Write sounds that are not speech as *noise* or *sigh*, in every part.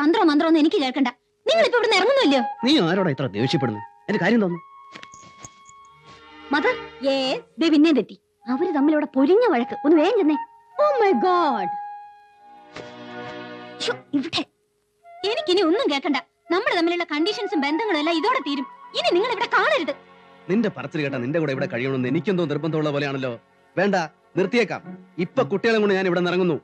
തന്ത്രോ മന്ത്രോ ഒന്നും എനിക്ക് കേൾക്കണ്ട. നിങ്ങൾ ഇപ്പൊ ഇവിടുന്ന് ഇറങ്ങുന്നില്ലയോ നീ ആരോടാ ഇത്ര ദേഷ്യപ്പെടുന്നു എന്റെ കാര്യം തോന്നുന്നു മദർ ഏ ദേ പിന്നെയും തെറ്റി. അവർ തമ്മിൽ ഇവിടെ പൊരിഞ്ഞ വഴക്ക്. ഒന്ന് വേഗം ചെന്നേ. Oh my god. ഇവിടെ. എനിക്കിനി ഒന്നും കേൾക്കണ്ട. നമ്മൾ തമ്മിലുള്ള കണ്ടീഷൻസും ബന്ധങ്ങളും എല്ലാം ഇതോടെ തീരും. ഇനി നിങ്ങൾ ഇവിടെ കാണരുത്. നിന്റെ പറച്ചിൽ കേട്ടാ നിന്റെ കൂടെ ഇവിടെ കഴിയണമെന്ന് എനിക്കെന്തോ നിർബന്ധമുള്ള പോലെയാണല്ലോ. വേണ്ട നിർത്തിയേക്കാം. ഇപ്പൊ കുട്ടികളെ കൊണ്ട് ഞാൻ ഇവിടെ ഇറങ്ങുന്നു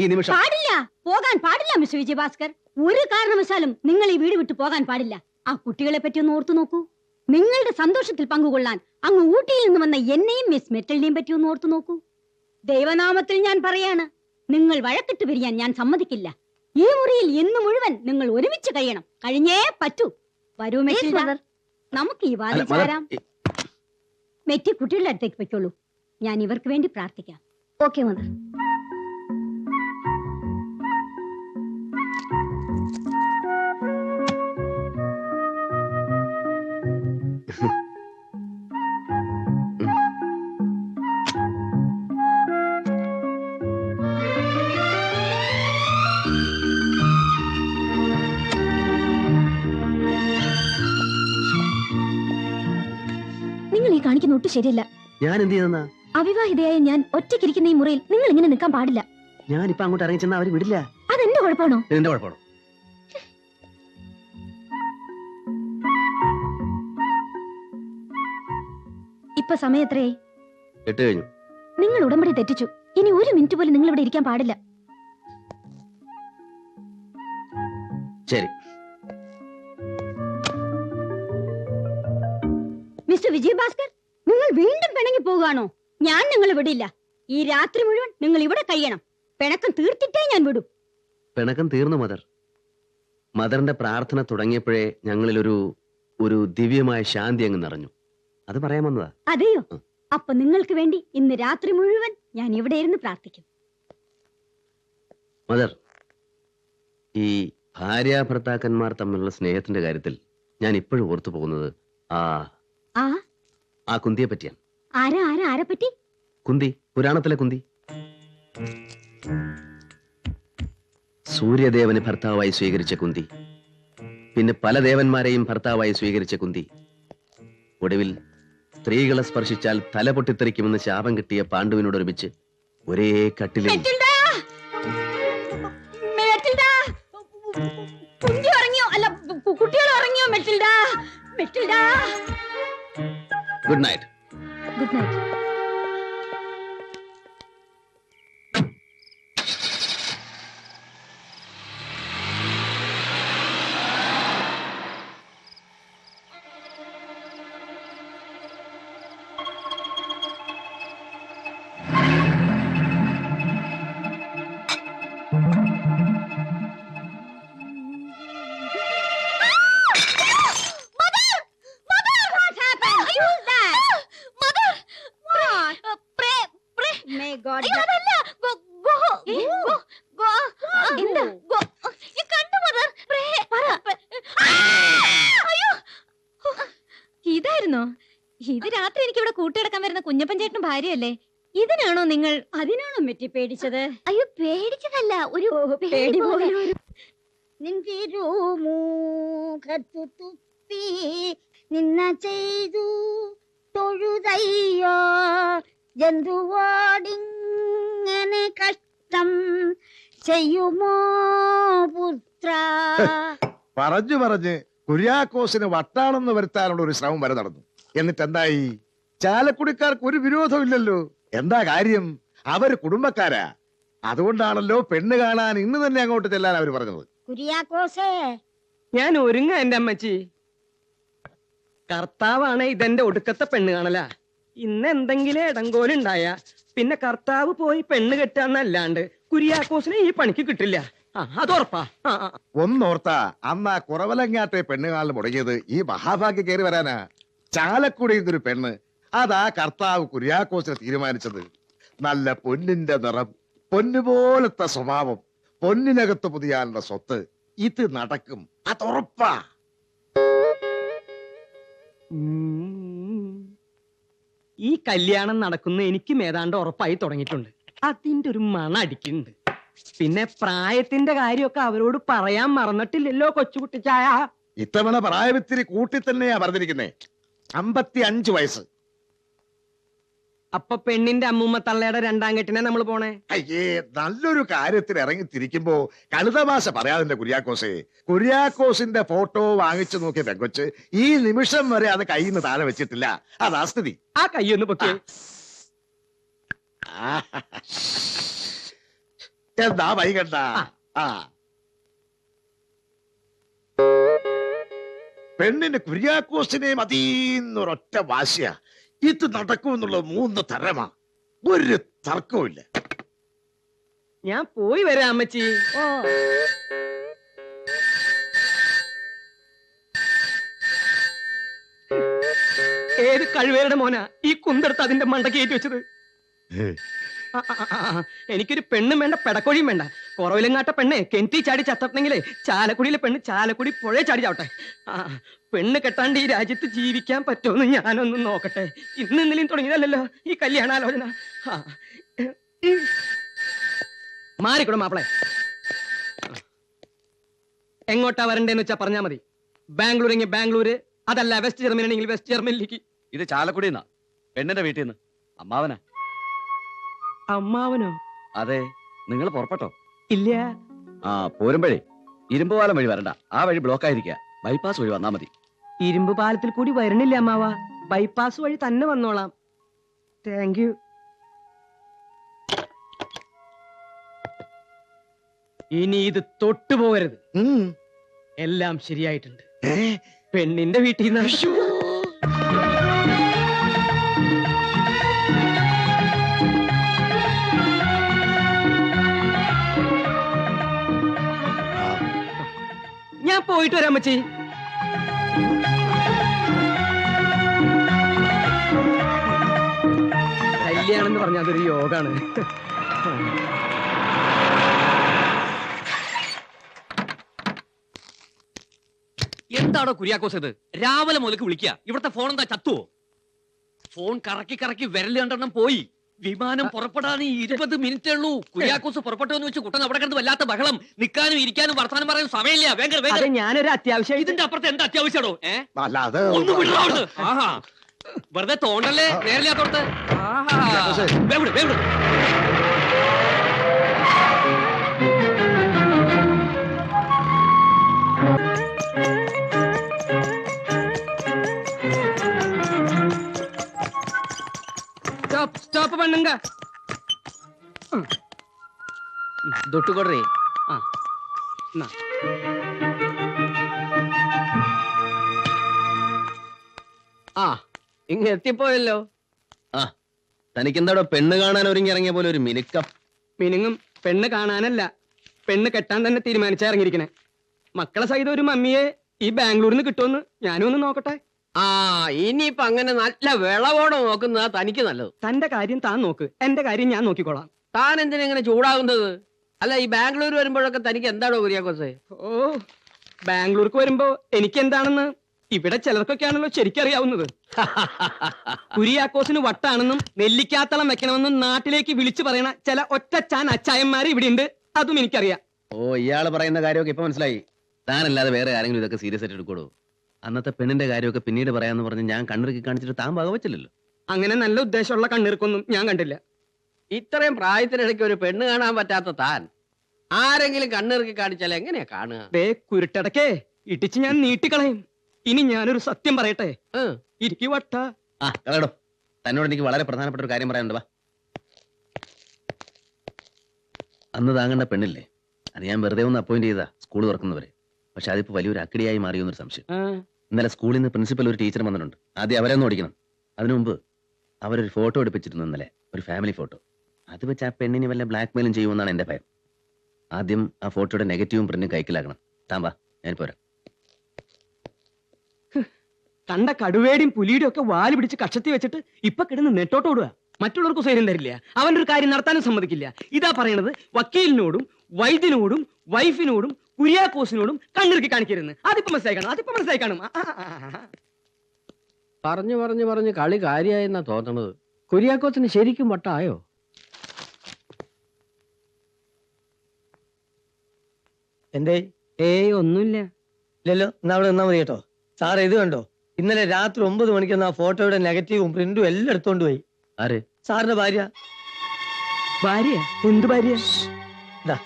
ഈ നിമിഷം. പാടില്ല. പോകാൻ പാടില്ല മിസ്റ്റർ വിജയഭാസ്കർ ഒരു കാരണവശാലും നിങ്ങൾ ഈ വീട് വിട്ടു പോകാൻ പാടില്ല. ആ കുട്ടികളെ പറ്റി ഒന്ന് ഓർത്തു നോക്കൂ. നിങ്ങളുടെ സന്തോഷത്തിൽ പങ്കുകൊള്ളാൻ അങ്ങ് ഊട്ടിയിൽ നിന്ന് വന്ന എന്നെയും മിസ് മെറ്റലിനെയും പറ്റി ഒന്ന് ഓർത്തു നോക്കൂ. ദൈവനാമത്തിൽ ഞാൻ പറയാണ് നിങ്ങൾ വഴക്കിട്ട് പിരിയാൻ ഞാൻ സമ്മതിക്കില്ല. ഈ മുറിയിൽ ഇന്ന് മുഴുവൻ നിങ്ങൾ ഒരുമിച്ച് കഴിയണം. കഴിഞ്ഞേ പറ്റൂ. വരൂ നമുക്ക് ഈ വാദം വാതിൽ മദർ, മെറ്റി കുട്ടികളുടെ അടുത്തേക്ക് പറ്റുള്ളൂ ഞാൻ ഇവർക്ക് വേണ്ടി പ്രാർത്ഥിക്കാം. ഓക്കെ മദർ ഒട്ടും ശരിയല്ല. ഞാൻ എന്ത് ചെയ്യുന്ന അവിവാഹിതയായ ഞാൻ ഒറ്റയ്ക്കിരിക്കുന്ന ഈ മുറിയിൽ നിങ്ങൾ ഇങ്ങനെ നിൽക്കാൻ പാടില്ല. ഞാൻ ഇപ്പൊ അങ്ങോട്ട് ഇറങ്ങി ചെന്നാ അവർ വിടില്ല. അതെന്റെ കുഴപ്പമാണോ? എന്റെ കുഴപ്പമാണോ? ഇപ്പൊ സമയം എത്രയായി? എട്ട് കഴിഞ്ഞു. നിങ്ങൾ ഉടമ്പടി തെറ്റിച്ചു. ഇനി ഒരു മിനിറ്റ് പോലും നിങ്ങൾ ഇവിടെ ഇരിക്കാൻ പാടില്ല. ശരി. മിസ്റ്റർ വിജയഭാസ്കർ? നിങ്ങൾ വീണ്ടും പിണങ്ങി പോകുകയാണോ ഞാൻ നിങ്ങൾ വിടില്ല. ഈ രാത്രി മുഴുവൻ നിങ്ങൾ ഇവിടെ കഴിയണം. പിണക്കം തീർത്തിട്ടേ ഞാൻ വിടും. പിണക്കം തീർന്നു മദർ. മദറിന്റെ പ്രാർത്ഥന തുടങ്ങിയപ്പോഴേ ഞങ്ങളിൽ ഒരു ഒരു ദിവ്യമായ ശാന്തി അങ്ങ് നിറഞ്ഞു. അത് പറയാൻ വന്നതാ? അതെയോ. അപ്പൊ നിങ്ങൾക്ക് വേണ്ടി ഇന്ന് രാത്രി മുഴുവൻ ഞാൻ ഇവിടെ ഇരുന്ന് പ്രാർത്ഥിക്കും. മദർ ഈ ഭാര്യ ഭർത്താക്കന്മാർ തമ്മിലുള്ള സ്നേഹത്തിന്റെ കാര്യത്തിൽ ഞാൻ ഇപ്പോഴും ഓർത്തു പോകുന്നത് ആ ആ? ആ കുന്തിയെ പറ്റിയാണ് ആരാ ആരാ ആരെ പറ്റി? കുന്തി പുരാണത്തിലെ കുന്തി. സൂര്യദേവന് ഭർത്താവായി സ്വീകരിച്ച കുന്തി. പിന്നെ പല ദേവന്മാരെയും ഭർത്താവായി സ്വീകരിച്ച കുന്തി. ഒടുവിൽ സ്ത്രീകളെ സ്പർശിച്ചാൽ തല പൊട്ടിത്തെറിക്കുമെന്ന് ശാപം കിട്ടിയ പാണ്ഡുവിനോട് ഒരുമിച്ച് ഒരേ! മെറ്റിൽഡ! കുഞ്ഞി ഉറങ്ങിയോ? അല്ല കുട്ടികൾ ഉറങ്ങിയോ Matilda? Matilda! Good night good night ഭാര്യയല്ലേ ഇതിനാണോ നിങ്ങൾ അതിനാണോ മെറ്റി പേടിച്ചത്? അയ്യോ പേടിച്ചതല്ല ഒരു പേടി പോലെ. നിന്തിരുമൂഖത്തു തുപ്പി നിന്ന ചെയ്തു തൊഴുതയ്യോ? ജന്തുവോടിങ്ങനെ കഷ്ടം ചെയ്യുമോ പുത്ര? പറഞ്ഞു പറഞ്ഞ് കുര്യാക്കോസിന് വട്ടാണെന്ന് വരുത്താനുള്ള ഒരു ശ്രമം വരെ നടന്നു. എന്നിട്ട് എന്തായി ചാലക്കുടിക്കാർക്ക് ഒരു വിരോധമില്ലല്ലോ. എന്താ കാര്യം? അവർ കുടുംബക്കാരാ. അതുകൊണ്ടാണല്ലോ പെണ്ണ് കാണാൻ ഇന്ന് തന്നെ അങ്ങോട്ട് ചെല്ലാൻ അവർ പറഞ്ഞത്. കുര്യാക്കോസേ. ഞാൻ ഒരുങ്ങ എന്റെ അമ്മച്ചി. കർത്താവാണ് ഇതെന്റെ ഒടുക്കത്തെ പെണ്ണ് കാണല. ഇന്ന് എന്തെങ്കിലും ഇടങ്കോലുണ്ടായ പിന്നെ കർത്താവ് പോയി പെണ്ണ് കെട്ടാന്നല്ലാണ്ട് കുര്യാക്കോസിനെ ഈ പണിക്ക് കിട്ടില്ല. ആ അത് ഉറപ്പാ. ആ, ആ. ഒന്നോർത്ത അന്ന് ആ കുറവലങ്ങാട്ടെ പെണ്ണ് കാണൽ മുടങ്ങിയത് ഈ മഹാഭാഗ്യ കയറി വരാനാ. ചാലക്കുടിയിൽ നിന്നൊരു പെണ്ണ് അതാ കർത്താവ് കുര്യാക്കോസിനെ തീരുമാനിച്ചത്. നല്ല പൊന്നിന്റെ നിറം പൊന്നുപോലത്തെ സ്വഭാവം പൊന്നിനകത്ത് പുതിയാനുള്ള സ്വത്ത്. ഇത് നടക്കും. അത് ഉറപ്പാ. ഈ കല്യാണം നടക്കുന്ന എനിക്കും ഏതാണ്ട് ഉറപ്പായി തുടങ്ങിയിട്ടുണ്ട്. അതിന്റെ ഒരു മണ അടിക്കുന്നുണ്ട്. പിന്നെ പ്രായത്തിന്റെ കാര്യമൊക്കെ അവരോട് പറയാൻ മറന്നിട്ടില്ലല്ലോ കൊച്ചുകുട്ടിച്ചായ. ഇത്തവണ പ്രായപത്തിരി കൂട്ടി തന്നെയാ പറഞ്ഞിരിക്കുന്നേ. അമ്പത്തി അഞ്ച് വയസ്സ്. അപ്പൊ പെണ്ണിന്റെ അമ്മൂമ്മ തള്ളയുടെ രണ്ടാം കെട്ടിനെ നമ്മൾ പോണേ? അയ്യേ നല്ലൊരു കാര്യത്തിൽ ഇറങ്ങി തിരിക്കുമ്പോ ഭാഷ പറയാതിന്റെ കുര്യാക്കോസേ. കുര്യാക്കോസിന്റെ ഫോട്ടോ വാങ്ങിച്ചു നോക്കിയ പെങ്കൊച്ച് ഈ നിമിഷം വരെ അത് കയ്യിൽ നിന്ന് താഴെ വെച്ചിട്ടില്ല. അതാ സ്ഥിതി. ആ കയ്യൊന്ന് പൊക്കി എന്താ വൈകണ്ട? ആ. പെണ്ണിന് കുര്യാക്കോസിനെ അതീന്നൊരൊറ്റ വാശിയ. ഇത് നടക്കുമെന്നുള്ള മൂന്ന് തരമാ ഒരു തർക്കവുമില്ല. ഞാൻ പോയി വരാം അമ്മച്ചി. ഏത് കഴിവേരുടെ മോനാ ഈ കുന്തെടുത്ത് അതിന്റെ മണ്ടക്ക് കയറ്റി വെച്ചത്. എനിക്കൊരു പെണ്ണും വേണ്ട പെടക്കോഴിയും വേണ്ട. കുറവിലങ്ങാട്ട പെണ്ണെ കെന്തി ചാടി ചത്തണെങ്കിലേ ചാലക്കുടിയിലെ പെണ്ണ് ചാലക്കുടി പുഴ ചാടി ചാവട്ടെ. ആ പെണ്ണ് കെട്ടാണ്ട് ഈ രാജ്യത്ത് ജീവിക്കാൻ പറ്റുമെന്ന് ഞാനൊന്ന് നോക്കട്ടെ. ഇന്ന് ഇന്നലെയും തുടങ്ങിയതല്ലല്ലോ ഈ കല്യാണാലോചന. മാറിക്കൂടെ മാപ്പിളെ. എങ്ങോട്ടാ വരണ്ടേന്ന് വെച്ചാ പറഞ്ഞാ മതി. ബാംഗ്ലൂർ എങ്കിൽ ബാംഗ്ലൂര് അതല്ല വെസ്റ്റ് ജർമ്മനി ആണെങ്കിൽ വെസ്റ്റ് ജർമ്മനിലേക്ക് ഇത് ചാലക്കുടിന്നാ. പെണ്ണിന്റെ വീട്ടിൽ നിന്ന് അമ്മാവനാ. അമ്മാവനോ? അതെ നിങ്ങൾ പുറപ്പെട്ടോ? ഇല്ല. ആ പോരുമ്പഴേ. ഇരുമ്പുപാലം വഴി വരണ്ട. ആ വഴി ബ്ലോക്ക് ആയിരിക്കുക ബൈപ്പാസ് വഴി വന്നാ മതി. ഇരുമ്പ് പാലത്തിൽ കൂടി വരണില്ല അമ്മാവ. ബൈപ്പാസ് വഴി തന്നെ വന്നോളാം. താങ്ക് യു ഇനി ഇത് തൊട്ടുപോകരുത് ഉം. എല്ലാം ശരിയായിട്ടുണ്ട്. പെണ്ണിന്റെ വീട്ടിൽ നിന്ന്. പോയിട്ട് വരാൻ പറ്റി കല്യാണം എന്ന് പറഞ്ഞാൽ അതൊരു യോഗാണ്. എന്താണോ കുര്യാക്കോസ് ഇത്? രാവിലെ മുതൽക്ക് വിളിക്കുക ഇവിടുത്തെ ഫോൺ എന്താ ചത്തുവോ? ഫോൺ കറക്കി കറക്കി വിരൽ രണ്ടെണ്ണം പോയി. വിമാനം പുറപ്പെടാൻ ഇരുപത് മിനിറ്റേ ഉള്ളൂ. കുര്യാക്കോസ് പുറപ്പെട്ടു എന്ന് വെച്ച് കുട്ടൻ അവിടെ കിടന്ന് വല്ലാത്ത ബഹളം. നിൽക്കാനും ഇരിക്കാനും വർത്താനം പറയാനും സമയമില്ല. വേഗം വേഗം. ഞാനൊരു അത്യാവശ്യം ഇതിന്റെ അപ്പുറത്ത് എന്താ അത്യാവശ്യമാണോ ഒന്ന്. ആഹാ. വെറുതെ തോണ്ടല്ലേ? നേരില്ലാത്തോടത്ത് ആഹാ. വേവിട് വേവിട് സ്റ്റോപ്പ് പണ്ണുങ്ക. തൊട്ട് കൊടുറേ ആ. എന്നാ. ആ ഇങ്ങ എത്തിപ്പോയല്ലോ. ആ തനിക്കെന്താടോ പെണ്ണ് കാണാൻ ഒരുങ്ങി ഇറങ്ങിയ പോലെ ഒരു മിനുക്കം. മിനുങ്ങും പെണ്ണ് കാണാനല്ല പെണ്ണ് കെട്ടാൻ തന്നെ തീരുമാനിച്ചാ ഇറങ്ങിയിരിക്കണേ. മക്കളെ സഹിതം ഒരു മമ്മിയെ ഈ ബാംഗ്ലൂരിൽ നിന്ന് കിട്ടുമെന്ന് ഞാനും ഒന്ന് നോക്കട്ടെ. ആ ഇനിയിപ്പൊ അങ്ങനെ നല്ല വിളവോടെ നോക്കുന്നതാ തനിക്ക് നല്ലത്. തന്റെ കാര്യം താൻ നോക്ക്. എന്റെ കാര്യം ഞാൻ നോക്കിക്കോളാം. താൻ എന്തിനാ ഇങ്ങനെ ചൂടാകുന്നത്? അല്ല ഈ ബാംഗ്ലൂർ വരുമ്പോഴൊക്കെ തനിക്ക് എന്താണോ കുര്യാക്കോസേ? ഓ ബാംഗ്ലൂർക്ക് വരുമ്പോ എനിക്ക് എന്താണെന്ന് ഇവിടെ ചിലർക്കൊക്കെയാണല്ലോ ശരിക്കറിയാവുന്നത്. *laughs* കുരിയാക്കോസിന് വട്ടാണെന്നും നെല്ലിക്കാത്തളം വെക്കണമെന്നും നാട്ടിലേക്ക് വിളിച്ചു പറയണ ചില ഒറ്റച്ചാൻ അച്ചായന്മാർ ഇവിടെ ഉണ്ട് അതും എനിക്കറിയാം. ഓ ഇയാൾ പറയുന്ന കാര്യമൊക്കെ ഇപ്പൊ മനസ്സിലായി. താനല്ലാതെ വേറെ ആരെങ്കിലും ഇതൊക്കെ സീരിയസ് ആയിട്ട് എടുക്കോളൂ അന്നത്തെ പെണ്ണിന്റെ കാര്യമൊക്കെ പിന്നീട് പറയാന്ന് പറഞ്ഞ് ഞാൻ കണ്ണിറുക്കി കാണിച്ചിട്ട് താൻ വകവച്ചില്ലല്ലോ. അങ്ങനെ നല്ല ഉദ്ദേശമുള്ള കണ്ണിറുക്കൊന്നും ഞാൻ കണ്ടില്ല. ഇത്രയും പ്രായത്തിനിടയ്ക്ക് ഒരു പെണ്ണ് കാണാൻ പറ്റാത്ത താൻ ആരെങ്കിലും കണ്ണിറുക്കി കാണിച്ചാൽ എങ്ങനെയാ കാണുക? ദേ കുരുട്ടടക്കേ ഇടിച്ച് ഞാൻ നീട്ടിക്കളയും. ഇനി ഞാനൊരു സത്യം പറയട്ടെ? ഇരിക്കു വട്ട ആ കളടോ തന്നോട് എനിക്ക് വളരെ പ്രധാനപ്പെട്ട ഒരു കാര്യം പറയാനുണ്ട് വാ. അന്ന് താങ്ങേണ്ട പെണ്ണില്ലേ? അത് ഞാൻ വെറുതെ ഒന്ന് അപ്പോയിന്റ് ചെയ്താ സ്കൂൾ തുറക്കുന്നവരെ. പക്ഷെ അതിപ്പോ വലിയൊരു അക്കിടിയായി മാറിയെന്നൊരു സംശയം. ഇന്നലെ സ്കൂളിൽ നിന്ന് പ്രിൻസിപ്പൽ ഒരു ടീച്ചർ വന്നിട്ടുണ്ട്. ആദ്യം അവരെ ഓടിക്കണം. അതിനു മുമ്പ് അവരൊരു ഫോട്ടോ എടുപ്പിച്ചിരുന്നു ഇന്നലെ ഒരു ഫാമിലി ഫോട്ടോ അത് വെച്ച് ആ പെണ്ണിനെ വല്ല ബ്ലാക്ക് മെയിലും ചെയ്യുമെന്നാണ് എന്റെ ഭയം. ആദ്യം ആ ഫോട്ടോയുടെ നെഗറ്റീവും പ്രിന്റും കൈക്കലാക്കണം. താൻ വാ ഞാൻ പോരാ. കണ്ട കടുവേടിയും പുലിയുടെയും ഒക്കെ വാൽ പിടിച്ച് കക്ഷത്തി വെച്ചിട്ട് ഇപ്പൊ കിടന്ന് നെട്ടോട്ടോടുക മറ്റുള്ളവർക്ക് സ്വയം തരില്ല. അവന്റെ ഒരു കാര്യം നടത്താനും സമ്മതിക്കില്ല. ഇതാ പറയണത് വക്കീലിനോടും വൈദ്യനോടും വൈഫിനോടും കുര്യാക്കോസിനോടും കണ്ണിറുക്കി കാണിക്കരുന്ന് അതിപ്പോ മനസ്സിലായി കാണും അതിപ്പോ മനസ്സിലായി കാണും. പറഞ്ഞു പറഞ്ഞു പറഞ്ഞു കളി കാര്യായെന്നാ തോന്നണത് കുര്യാക്കോത്തിന് ശരിക്കും വട്ടായോ? എന്തേ? ഏയ് ഒന്നുമില്ല. ഇല്ലല്ലോ എന്നാ അവിടെ നിന്നാ മതി കേട്ടോ സാർ ഇത് കണ്ടോ? ഇന്നലെ രാത്രി ഒമ്പത് മണിക്ക് ആ ഫോട്ടോയുടെ നെഗറ്റീവും പ്രിന്റും എല്ലാം എടുത്തോണ്ട് പോയി. ആര്? സാറിന്റെ ഭാര്യ. ഭാര്യ? എന്ത് ഭാര്യ?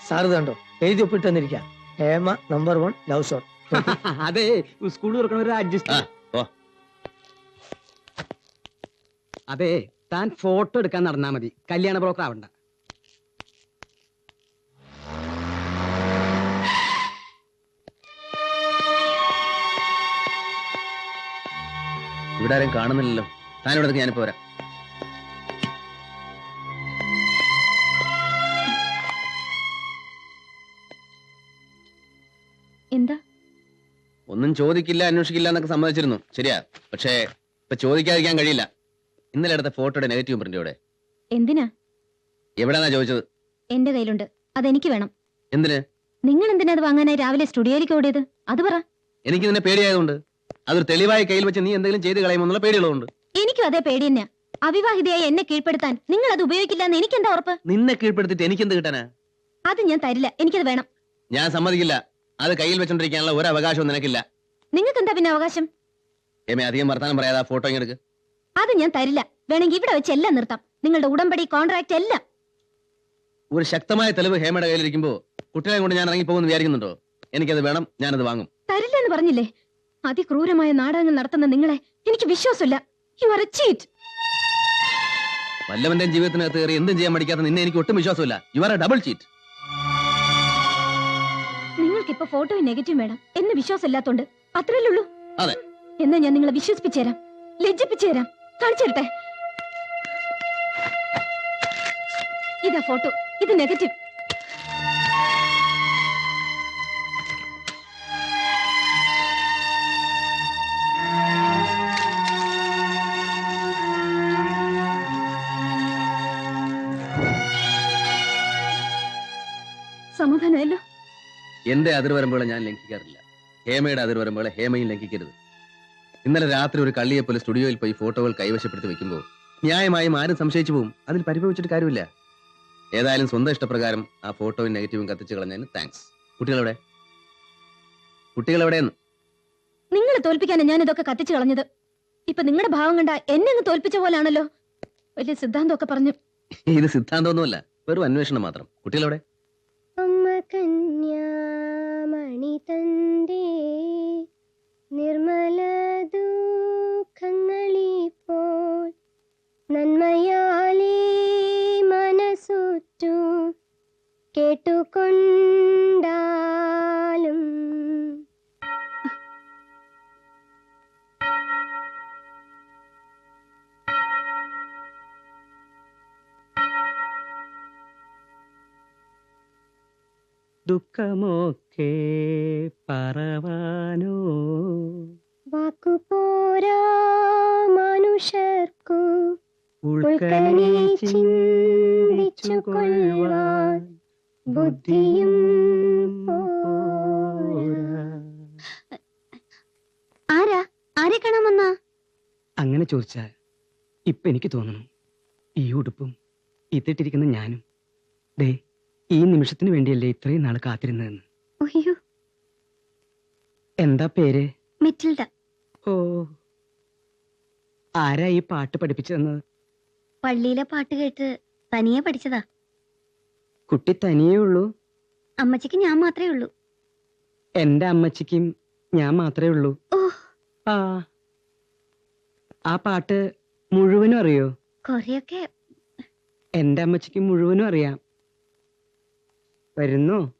സാർ ഇത് കണ്ടോ? എഴുതി ഒപ്പിട്ട് തന്നിരിക്കാം. Hema number one love shot അതെ സ്കൂൾ തുറക്കണ ഒരു അഡ്ജസ്റ്റ് അതെ താൻ ഫോട്ടോ എടുക്കാൻ നടന്നാ മതി. കല്യാണ ബ്രോക്കർ ആവണ്ട. ഇവിടെ ആരും കാണുന്നില്ലല്ലോ. താൻ ഇവിടെ ഞാനിപ്പോ വരാം. എന്താ? ഒന്നും ചോദിക്കില്ല അന്വേഷിക്കില്ല എന്നൊക്കെ സമ്മതിച്ചിരുന്നു. ശരിയാ. പക്ഷേ ഇപ്പൊ ചോദിക്കാതിരിക്കാൻ കഴിയില്ല. ഇന്നലെ എടുത്ത ഫോട്ടോയുടെ നെഗറ്റീവ് പ്രിന്റ് ഇവിടെ എന്തിനാ? എവിടെന്നാ ചോദിച്ചത്? എന്റെ കയ്യിലുണ്ട്. അതെനിക്ക് വേണം. എന്തിന്? നിങ്ങൾ എന്തിനാ അത് വാങ്ങാനായി രാവിലെ സ്റ്റുഡിയോയിലേക്ക് ഓടിയത്? അത് പറ. എനിക്ക് നിന്നെ പേടിയായതുകൊണ്ട്. അതൊരു തെളിവായി കയ്യിൽ വെച്ച് നീ എന്തെങ്കിലും ചെയ്ത് കളയുമെന്നുള്ള പേടിയുള്ളതുകൊണ്ട്. എനിക്കും അതേ പേടി തന്നെയാ. അവിവാഹിതയായി എന്നെ കീഴ്പ്പെടുത്താൻ നിങ്ങൾ അത് ഉപയോഗിക്കില്ല എന്ന് എനിക്കെന്താ ഉറപ്പ്? നിന്നെ കീഴ്പ്പെടുത്തിട്ട് എനിക്ക് എന്ത് കിട്ടാനാ? അത് ഞാൻ തരില്ല. എനിക്കത് വേണം. ഞാൻ സമ്മതിക്കില്ല. അത് കയ്യിൽ വെച്ചോണ്ടിരിക്കാനുള്ള ഒരു അവകാശവും നിനക്കില്ല. നിങ്ങൾക്ക് എന്താ പിന്നെ അവകാശം? എമേ അധികം വർത്താനം പറയാതെ ആ ഫോട്ടോ എടുക്ക്. അത് ഞാൻ തരില്ല. വേണമെങ്കിൽ ഇവിടെ വെച്ച് എല്ലാം നിർത്താം. നിങ്ങളുടെ ഉടമ്പടി കോൺട്രാക്ട് എല്ലാം. ഒരു ശക്തമായ തെളിവ് ഹേമയുടെ കയ്യിലിരിക്കുമ്പോ കുട്ടികളെ കൊണ്ട് ഞാൻ ഇറങ്ങി പോകുമെന്ന് വിചാരിക്കുന്നുണ്ടോ? എനിക്കത് വേണം ഞാനത് വാങ്ങും. തരില്ല എന്ന് പറഞ്ഞില്ലേ? അതിക്രൂരമായ നാടകങ്ങൾ നടത്തുന്ന നിങ്ങളെ എനിക്ക് വിശ്വാസമില്ല. യു ആർ എ ചീറ്റ് വല്ലവന്റെ ജീവിതത്തിനകത്ത് കയറി എന്തും ചെയ്യാൻ പഠിക്കാത്ത നിന്നെ എനിക്ക് ഒട്ടും വിശ്വാസമില്ല. You are a double cheat ഇപ്പൊ ഫോട്ടോയും നെഗറ്റീവ് വേണം എന്ന് വിശ്വാസമില്ലാത്തോണ്ട്. അത്രയല്ലേ ഉള്ളൂ അതെ. എന്നാ ഞാൻ നിങ്ങളെ വിശ്വസിപ്പിച്ചു തരാം ലജ്ജിപ്പിച്ചു തരാം കാണിച്ചു തരട്ടെ ഇതാ ഫോട്ടോ. ഇത് നെഗറ്റീവ്. എന്റെ അതിർവരമ്പുകളെ ഞാൻ ലംഘിക്കാറില്ല. ഹേമയുടെ അതിർവരമ്പുകളെ ഹേമയും ലംഘിക്കരുത്. ഇന്നലെ രാത്രി ഒരു കള്ളിയെ പോലെ സ്റ്റുഡിയോയിൽ പോയി ഫോട്ടോകൾ കൈവശപ്പെടുത്തി വെക്കുമ്പോൾ ന്യായമായും ആരും സംശയിച്ചു പോകും അതിൽ പരിഭവിച്ചിട്ട് കാര്യമില്ല. ഏതായാലും സ്വന്തം ഇഷ്ടപ്രകാരം ആ ഫോട്ടോയും നെഗറ്റീവും കത്തിച്ചു കളഞ്ഞതിന് താങ്ക്സ് കുട്ടികളെവിടെ? കുട്ടികളെവിടെയെന്ന്? നിങ്ങളെ തോൽപ്പിക്കാനാണ് ഞാൻ ഇതൊക്കെ കത്തിച്ചു കളഞ്ഞത്. ഇപ്പൊ നിങ്ങളുടെ ഭാവം കണ്ട എന്നെ അങ്ങ് തോൽപ്പിച്ച പോലാണല്ലോ. വലിയ സിദ്ധാന്തമൊക്കെ പറഞ്ഞു. ഇത് സിദ്ധാന്തമൊന്നുമല്ല. വെറും അന്വേഷണം മാത്രം. കുട്ടികളെവിടെ? അമ്മ കന്യാമണി കേട്ടുകൊണ്ടാലും. ദുഃഖമൊക്കെ പറവാനോ? വാക്കുപോരാ മനുഷ്യർക്കു. ഉൾക്കനെ ചിന്തിച്ചു കൊള്ളുവാൻ ബുദ്ധിയും ആരാ? ആരെ കാണാൻ വന്നാ അങ്ങനെ ചോദിച്ചാൽ ഇപ്പൊ എനിക്ക് തോന്നുന്നു ഈ ഉടുപ്പും ഇത്തിട്ടിരിക്കുന്ന ഞാനും. ദേ ഈ നിമിഷത്തിന് വേണ്ടിയല്ലേ ഇത്രയും നാൾ കാത്തിരുന്നതെന്ന്. അയ്യോ. എന്താ പേര്? മെറ്റിൽഡ. ഓ. ആരാ ഈ പാട്ട് പഠിപ്പിച്ചതെന്ന്? പള്ളിയിലെ പാട്ട് കേട്ട് തനിയെ പഠിച്ചതാ. കുട്ടി തനിയേ ഉള്ളൂ. അമ്മച്ചിക്ക് ഞാൻ മാത്രമേ ഉള്ളൂ. എന്റെ അമ്മച്ചിക്കും ഞാൻ മാത്രമേ ഉള്ളൂ. ആ. ആ പാട്ട് മുഴുവനും അറിയോ? കൊറേയൊക്കെ. എന്റെ അമ്മച്ചിക്ക് മുഴുവനും അറിയാം. വരുന്നു?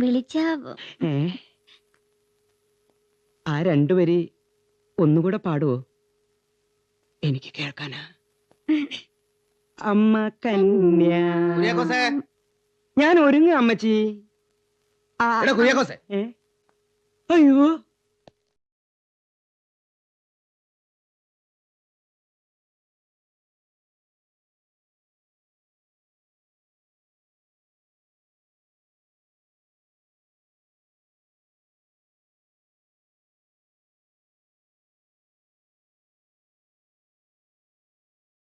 വിളിച്ചാവോ ഏ? ആ രണ്ടുപേരി ഒന്നുകൂടെ പാടുവോ? എനിക്ക് കേൾക്കാനാ. അമ്മ കന്യാ. കുര്യാക്കോസേ. ഞാൻ ഒരുങ്ങ അമ്മച്ചി. അയ്യോ.